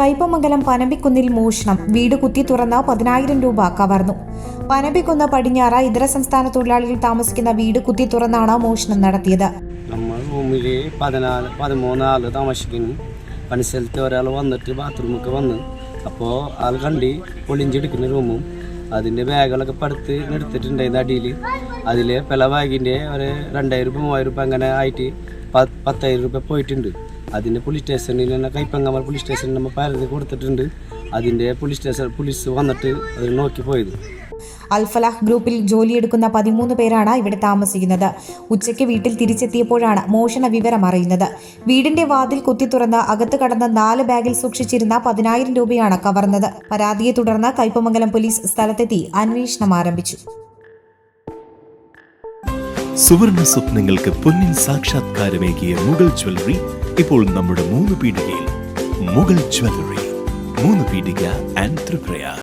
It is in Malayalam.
കയ്പമംഗലം പനമ്പിക്കുന്നിൽ മോഷണം. വീട് കുത്തി തുറന്ന് പതിനായിരം രൂപ കവർന്നു. പനമ്പിക്കുന്ന് പടിഞ്ഞാറ ഇതര സംസ്ഥാന തൊഴിലാളികൾ താമസിക്കുന്ന വീട് കുത്തി തുറന്നാണ് മോഷണം നടത്തിയത്. നമ്മൾ ഒരാൾ വന്നിട്ട് ബാത്റൂമൊക്കെ വന്ന് അപ്പോൾ ആൾ കണ്ടി പൊളിഞ്ചെടുക്കുന്ന റൂമും അതിന്റെ ബാഗുകളൊക്കെ പടുത്ത് എടുത്തിട്ടുണ്ടായിരുന്നു അടിയിൽ അതിൽ പല ബാഗിന്റെ ഒരു രണ്ടായിരം രൂപ മൂവായിരം രൂപ അങ്ങനെ ആയിട്ട് പത്തായിരം രൂപ പോയിട്ടുണ്ട്. അതിന്റെ പോലീസ് സ്റ്റേഷനിൽ തന്നെ കൈപ്പങ്ങാമൽ പോലീസ് സ്റ്റേഷനിൽ നമ്മൾ പരാതി കൊടുത്തിട്ടുണ്ട്. അതിന്റെ പോലീസ് സ്റ്റേഷൻ പോലീസ് വന്നിട്ട് അത് നോക്കി പോയത്. അൽഫലാഹ് ഗ്രൂപ്പിൽ ജോലിയെടുക്കുന്ന പതിമൂന്ന് പേരാണ് ഇവിടെ താമസിക്കുന്നത്. ഉച്ചയ്ക്ക് വീട്ടിൽ തിരിച്ചെത്തിയപ്പോഴാണ് മോഷണ വിവരം അറിയുന്നത്. വീടിന്റെ വാതിൽ കുത്തി തുറന്ന് അകത്ത് കടന്ന് നാല് ബാഗിൽ സൂക്ഷിച്ചിരുന്ന പതിനായിരം രൂപയാണ് കവർന്നത്. പരാതിയെ തുടർന്ന് കൈപ്പമംഗലം പോലീസ് സ്ഥലത്തെത്തി അന്വേഷണം ആരംഭിച്ചു. സുവർണ സ്വപ്നങ്ങൾക്ക് പൊന്നിൻ സാക്ഷാത്കാരമേകിയ മുഗൾ ജ്വല്ലറി ഇപ്പോൾ നമ്മുടെ മൂന്ന് പീടികയിൽ മുഗൾ ജ്വല്ലറി മൂന്ന് പീടിക ആൻഡ് ത്രിപ്രയാർ